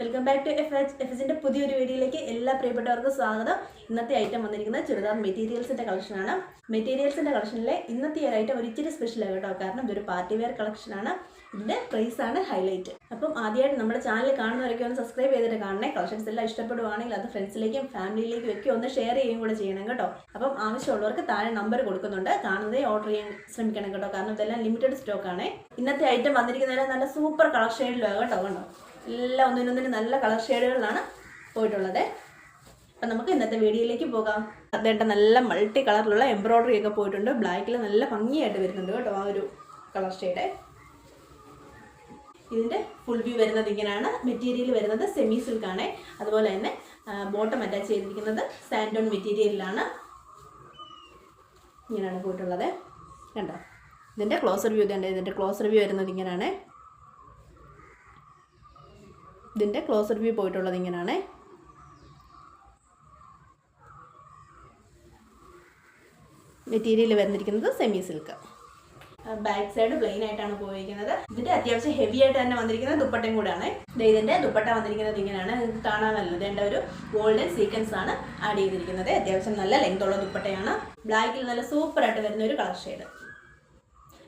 Welcome back to F H F എച്ചിന്റെ പുതിയൊരു വീഡിയോയിലേക്ക് എല്ലാ പ്രിയപ്പെട്ടവർക്കും സ്വാഗതം. ഇന്നത്തെ ഐറ്റം വന്നിരിക്കുന്നത് ചുരിദാർ മെറ്റീരിയൽസിന്റെ കളക്ഷനാണ് മെറ്റീരിയൽസിന്റെ കളക്ഷനിലെ ഇന്നത്തെ ഒരു ഐറ്റം ഒരു ഇച്ചിരി സ്പെഷ്യലാണ് കേട്ടോ. കാരണം ഇതൊരു പാർട്ടി വെയർ കളക്ഷനാണ് ഇതിന്റെ പ്രൈസാണ് ഹൈലൈറ്റ് അപ്പം ആദ്യമായിട്ട് നമ്മുടെ ചാനൽ കാണുന്നവരൊക്കെ ഒന്ന് സബ്സ്ക്രൈബ് ചെയ്തിട്ട് കാണണേ. കളക്ഷൻസ് എല്ലാം ഇഷ്ടപ്പെടുവാണെങ്കിൽ അത് ഫ്രണ്ട്സിലേക്കും ഫാമിലിയിലേക്കും ഒക്കെ ഒന്ന് ഷെയർ ചെയ്യുകയും കൂടെ ചെയ്യണം കേട്ടോ. അപ്പം ആവശ്യമുള്ളവർക്ക് താഴെ നമ്പർ കൊടുക്കുന്നുണ്ട്. കാണുന്നതേ ഓർഡർ ചെയ്യാൻ ശ്രമിക്കണം കേട്ടോ. കാരണം ഇതെല്ലാം ലിമിറ്റഡ് സ്റ്റോക്ക് ആണ്. ഇന്നത്തെ ഐറ്റം വന്നിരിക്കുന്നതിന് നല്ല സൂപ്പർ കളർ ഷെയ്ഡിലാണ് കേട്ടോ. കണ്ടോ? എല്ലാം ഒന്നിനൊന്നിന് നല്ല കളർ ഷെയ്ഡുകളിലാണ് പോയിട്ടുള്ളത്. അപ്പം നമുക്ക് ഇന്നത്തെ വീഡിയോയിലേക്ക് പോകാം. അദ്ദേഹത്തെ നല്ല മൾട്ടി കളറിലുള്ള എംബ്രോയ്ഡറി ഒക്കെ പോയിട്ടുണ്ട്. ബ്ലാക്കിൽ നല്ല ഭംഗിയായിട്ട് വരുന്നുണ്ട് കേട്ടോ ആ ഒരു കളർ ഷെയ്ഡ് ഇതിന്റെ ഫുൾ വ്യൂ വരുന്നത് ഇങ്ങനെയാണ്. മെറ്റീരിയൽ വരുന്നത് സെമി സിൽക്കാണ് അതുപോലെ തന്നെ ബോട്ടം അറ്റാച്ച് ചെയ്തിരിക്കുന്നത് സാൻഡോൺ മെറ്റീരിയലിലാണ് ഇങ്ങനെയാണ് പോയിട്ടുള്ളത്. കണ്ടോ? ഇതിന്റെ ക്ലോസർ വ്യൂ ഇതുണ്ട് ഇതിന്റെ ക്ലോസർ വ്യൂ വരുന്നത് ഇങ്ങനെയാണ്. ഇതിന്റെ ക്ലോസർ വ്യൂ പോയിട്ടുള്ളത് ഇങ്ങനെയാണ് material വരുന്നിരിക്കുന്നത് semi silk back side plain ആയിട്ടാണ് പോയിരിക്കുന്നത്. ഇതിന്റെ അത്യാവശ്യം ഹെവി ആയിട്ട് തന്നെ വന്നിരിക്കുന്നത് ദുപ്പട്ടയും കൂടെയാണ്. ഇതിന്റെ ദുപ്പട്ട വന്നിരിക്കുന്നത് ഇങ്ങനെയാണ് നിങ്ങൾക്ക് നല്ലത് ഇതിന്റെ ഒരു ഗോൾഡൻ സീക്വൻസ് ആണ് ആഡ് ചെയ്തിരിക്കുന്നത്. അത്യാവശ്യം നല്ല ലെങ്ത് ഉള്ള ദുപ്പട്ടയാണ്. ബ്ലാക്കിൽ നല്ല സൂപ്പർ ആയിട്ട് വരുന്ന ഒരു കളർ ഷെയ്ഡ്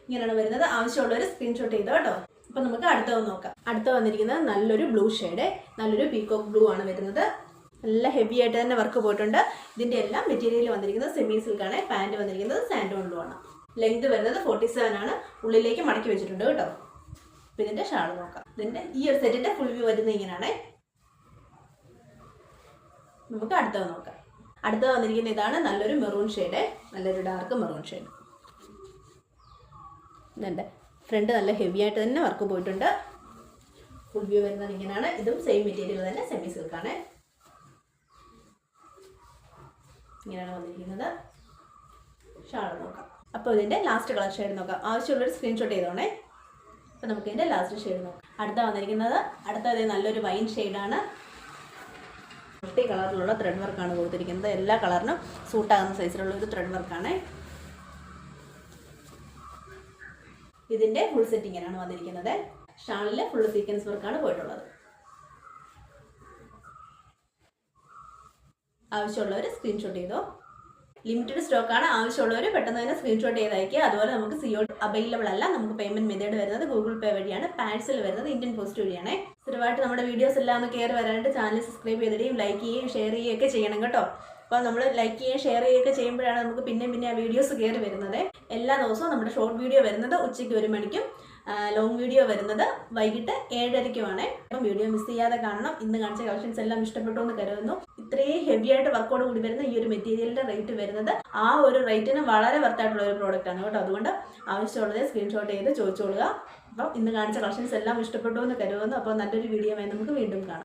ഇങ്ങനെയാണ് വരുന്നത്. ആവശ്യമുള്ളവർ സ്ക്രീൻഷോട്ട് ചെയ്തോ കേട്ടോ. അപ്പൊ നമുക്ക് അടുത്തത് നോക്കാം. അടുത്ത വന്നിരിക്കുന്നത് നല്ലൊരു ബ്ലൂ ഷെയ്ഡ് നല്ലൊരു പീകോക്ക് ബ്ലൂ ആണ് വരുന്നത്. നല്ല ഹെവി ആയിട്ട് തന്നെ വർക്ക് പോയിട്ടുണ്ട്. ഇതിന്റെ എല്ലാം മെറ്റീരിയൽ വന്നിരിക്കുന്നത് സെമി സിൽക്കാണ് പാന്റ് വന്നിരിക്കുന്നത് സാൻഡോണിലും ആണ്. ലെങ്ത് വരുന്നത് ഫോർട്ടി സെവൻ ആണ്. ഉള്ളിലേക്ക് മടക്കി വെച്ചിട്ടുണ്ട് കേട്ടോ. അപ്പം ഇതിന്റെ ഷാൾ നോക്കാം. ഇതിന്റെ ഈ ഒരു സെറ്റിന്റെ ഫുൾ വ്യൂ വരുന്നത് ഇങ്ങനെയാണ്. നമുക്ക് അടുത്തത് നോക്കാം. അടുത്തത് വന്നിരിക്കുന്ന ഇതാണ് നല്ലൊരു മെറൂൺ ഷെയ്ഡ് നല്ലൊരു ഡാർക്ക് മെറൂൺ ഷെയ്ഡ് ഇതുണ്ട്. ഫ്രണ്ട് നല്ല ഹെവി ആയിട്ട് തന്നെ വർക്ക് പോയിട്ടുണ്ട്. ഫുൾ വ്യൂ വരുന്നത് ഇങ്ങനെയാണ്. ഇതും സെയിം മെറ്റീരിയൽ തന്നെ സെമി സിൽക്കാണ് ഇങ്ങനെയാണ് വന്നിരിക്കുന്നത്. ഷാൾ നോക്കാം. അപ്പോൾ ഇതിന്റെ ലാസ്റ്റ് കളർ ഷെയ്ഡ് നോക്കാം. ആവശ്യമുള്ളൊരു സ്ക്രീൻഷോട്ട് ചെയ്തോണേ. അപ്പോൾ നമുക്ക് ഇതിന്റെ ലാസ്റ്റ് ഷെയ്ഡ് നോക്കാം. അടുത്ത വന്നിരിക്കുന്നത് അടുത്തത് നല്ലൊരു വൈൻ ഷെയ്ഡാണ് മൾട്ടി കളറിലുള്ള ത്രെഡ് വർക്കാണ് കൊടുത്തിരിക്കുന്നത്. എല്ലാ കളറിനും സൂട്ടാകുന്ന സൈസിലുള്ള ഒരു ത്രെഡ് വർക്കാണ് ഇതിന്റെ ഫുൾ സെറ്റിങ്ങിനാണ് വന്നിരിക്കുന്നത്. ഷാളിൽ ഫുൾ സീക്വൻസ് വർക്കാണ് പോയിട്ടുള്ളത്. ആവശ്യമുള്ളവർ സ്ക്രീൻഷോട്ട് ചെയ്തോ. ലിമിറ്റഡ് സ്റ്റോക്ക് ആണ് ആവശ്യമുള്ളവർ പെട്ടെന്ന് തന്നെ സ്ക്രീൻഷോട്ട് ചെയ്ത് അയക്കുക അതുപോലെ നമുക്ക് സിഒ അവൈലബിൾ അല്ല. നമുക്ക് പേയ്മെന്റ് മെത്തേഡ് വരുന്നത് ഗൂഗിൾ പേ വഴിയാണ്. പാഴ്സൽ വരുന്നത് ഇന്ത്യൻ പോസ്റ്റ് വഴിയാണ്. സ്ഥിരമായിട്ട് നമ്മുടെ വീഡിയോസ് എല്ലാം ഒന്ന് കയറി വരാനായിട്ട് ചാനൽ സബ്സ്ക്രൈബ് ചെയ്തിടുകയും ലൈക്ക് ചെയ്യുകയും ഷെയർ ചെയ്യുകയൊക്കെ ചെയ്യണം കേട്ടോ. അപ്പോൾ നമ്മൾ ലൈക്ക് ചെയ്യുകയും ഷെയർ ചെയ്യുകയൊക്കെ ചെയ്യുമ്പോഴാണ് നമുക്ക് പിന്നെ പിന്നെ ആ വീഡിയോസ് കയറി വരുന്നത്. എല്ലാ ദിവസവും നമ്മുടെ ഷോർട്ട് വീഡിയോ വരുന്നത് ഉച്ചയ്ക്ക് ഒരു മണിക്കും ലോങ് വീഡിയോ വരുന്നത് വൈകിട്ട് ഏഴരയ്ക്കുമാണ് അപ്പം വീഡിയോ മിസ് ചെയ്യാതെ കാണണം. ഇന്ന് കാണിച്ച കളക്ഷൻസ് എല്ലാം ഇഷ്ടപ്പെട്ടു എന്ന് കരുതുന്നു. ഇത്രയും ഹെവി ആയിട്ട് വർക്കോട് കൂടി വരുന്ന ഈ ഒരു മെറ്റീരിയലിന്റെ റേറ്റ് വരുന്നത് ആ ഒരു റേറ്റിന് വളരെ വർത്തായിട്ടുള്ള ഒരു പ്രോഡക്റ്റ് ആണ് കേട്ടോ. അതുകൊണ്ട് ആവശ്യമുള്ളത് സ്ക്രീൻഷോട്ട് ചെയ്ത് ചോദിച്ചോളുക. അപ്പം ഇന്ന് കാണിച്ച കളക്ഷൻസ് എല്ലാം ഇഷ്ടപ്പെട്ടു എന്ന് കരുതുന്നു. അപ്പോൾ നല്ലൊരു വീഡിയോ നമുക്ക് വീണ്ടും കാണാം.